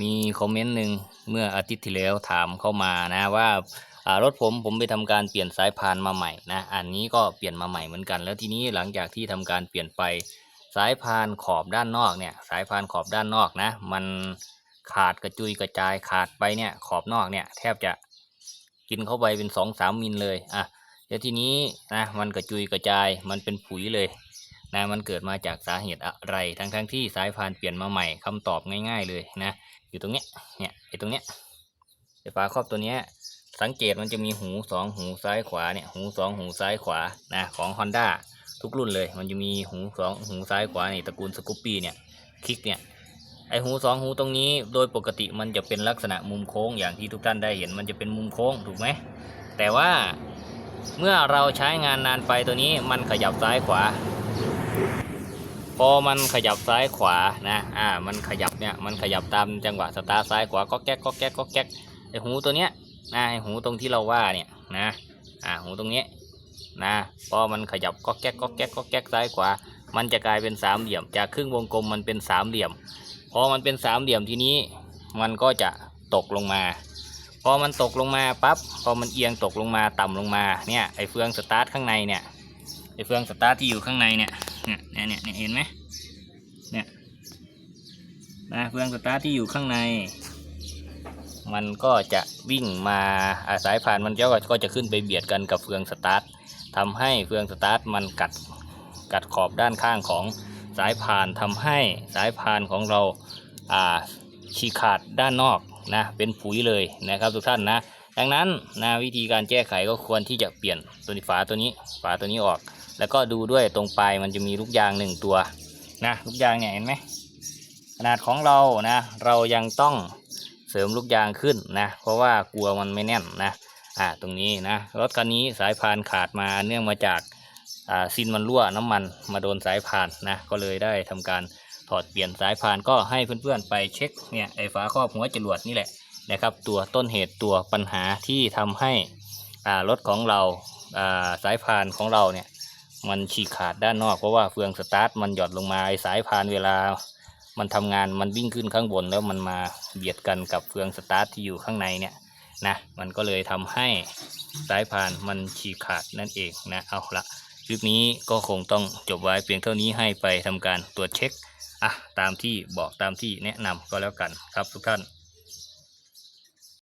มีคอมเมนต์หนึ่งเมื่ออาทิตย์ที่แล้วถามเข้ามานะว่ารถผมผมไปทำการเปลี่ยนสายพานมาใหม่นะอันนี้ก็เปลี่ยนมาใหม่เหมือนกัน แล้วทีนี้หลังจากที่ทำการเปลี่ยนไปสายพานขอบด้านนอกเนี่ย สายพานขอบด้านนอกนะ มันขาดกระจุยกระจายขาดไปเนี่ยขอบนอกเนี่ยแทบจะกินเข้าไปเป็นสองสามมิลเลยอะเดี๋ยวทีนี้นะมันกระจุยกระจายมันเป็นผุยเลย นะมันเกิดมาจากสาเหตุอะไร ทั้งทั้งๆที่สายพานเปลี่ยนมาใหม่คำตอบง่าย ๆ เลยนะ อยู่ตรงเนี้ยเนี่ยไอ้ตรงเนี้ยไอ้ฝาครอบตัวเนี้ยสังเกตมันจะมีหูสองหูซ้ายขวาเนี่ยหูสองหูซ้ายขวานะของ Honda ทุกรุ่นเลย มันจะมีหูสองหูซ้ายขวานี่ตระกูลสกูปปี้เนี่ยคลิกเนี่ยไอหูสองหูตรงนี้โดยปกติมันจะเป็นลักษณะมุมโค้งอย่างที่ทุกท่านได้เห็นมันจะเป็นมุมโค้งถูกไหมแต่ว่าเมื่อเราใช้งานนานไปตัวนี้มันขยับซ้ายขวา พอมันขยับซ้ายขวานะอ่ามันขยับเนี่ยมันขยับตามจังหวะสตาร์ทซ้ายขวาก็แก๊กก็แก๊กก็แก๊กไอหูตัวเนี้ยนะไอหูตรงที่เราว่าเนี่ยนะอ่าหูตรงเนี้ยนะพอมันขยับก็แก๊กก็แก๊กก็แก๊กซ้ายขวา มันจะกลายเป็นสามเหลี่ยม จากครึ่งวงกลมมันเป็นสามเหลี่ยมพอมันเป็นสามเหลี่ยมทีนี้ มันก็จะตกลงมาพอมันตกลงมาปั๊บพอมันเอียงตกลงมาต่ำลงมาเนี่ยไอเฟืองสตาร์ทข้างในเนี่ยไอเฟืองสตาร์ทที่อยู่ข้างในเนี่ย เนี่ยเนี่ยเนี่ยเห็นไหมเนี่ยนะเฟืองสตาร์ทที่อยู่ข้างใน มันก็จะวิ่งมาอาสายผ่านมันก็ก็จะขึ้นไปเบียดกันกับเฟืองสตาร์ททำให้เฟืองสตาร์ทมันกัดกัดขอบด้านข้างของสายพานทำให้สายพานของเราอ่าฉีกขาดด้านนอกนะเป็นผุยเลยนะครับทุกท่านนะดังนั้นนะวิธีการแก้ไขก็ควรที่จะเปลี่ยนตัวฝาตัวนี้ฝาตัวนี้ออก แล้วก็ดูด้วยตรงปลายมันจะมีลูกยางหนึ่งตัวนะลูกยางเนี่ยเห็นไหมขนาดของเรานะ เรายังต้องเสริมลูกยางขึ้นนะ เพราะว่ากลัวมันไม่แน่นนะอ่าตรงนี้นะรถคันนี้สายพานขาดมาเนื่องมาจากอ่าซินมันรั่วน้ำมันมาโดนสายพานนะก็เลยได้ทำการถอดเปลี่ยนสายพานก็ให้เพื่อนๆไปเช็คเนี่ยไอ้ฝาครอบหัวจรวดนี่แหละนะครับ ตัวต้นเหตุตัวปัญหาที่ทำให้อ่ารถของเราอ่าสายพานของเราเนี่ย มันฉีกขาดด้านนอกเพราะว่าเฟืองสตาร์ทมันหย่อนลงมาไอสายพานเวลา มันทำงานมันวิ่งขึ้นข้างบนแล้วมันมาเบียดกันกับเฟืองสตาร์ทที่อยู่ข้างในเนี่ยนะมันก็เลยทำให้สายพานมันฉีกขาดนั่นเองนะเอาละคลิปนี้ก็คงต้องจบไว้เพียงเท่านี้ให้ไปทำการตรวจเช็คอะตามที่บอกตามที่แนะนำก็แล้วกันครับทุกท่าน